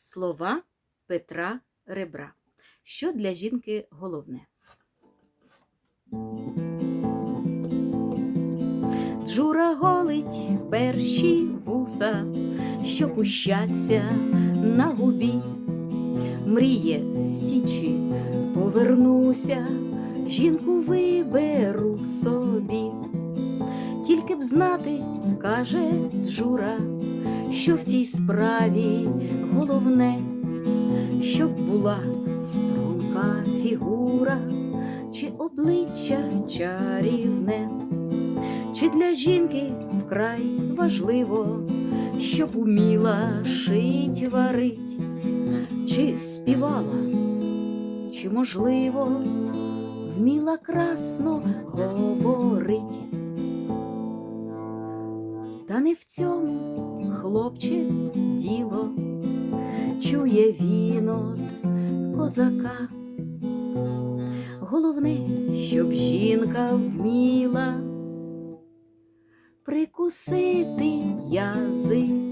Слова Петра Ребра. Що для жінки головне? Джура голить перші вуса, що кущаться на губі. Мріє з січі, повернуся, жінку виберу собі. Тільки б знати, каже Джура, що в цій справі головне, щоб була струнка фігура, чи обличчя чарівне, чи для жінки вкрай важливо, щоб уміла шить варить, чи співала, чи, можливо, вміла красно говорить. Та не в цьому, хлопче, діло, чує він от козака. Головне, щоб жінка вміла прикусити язика.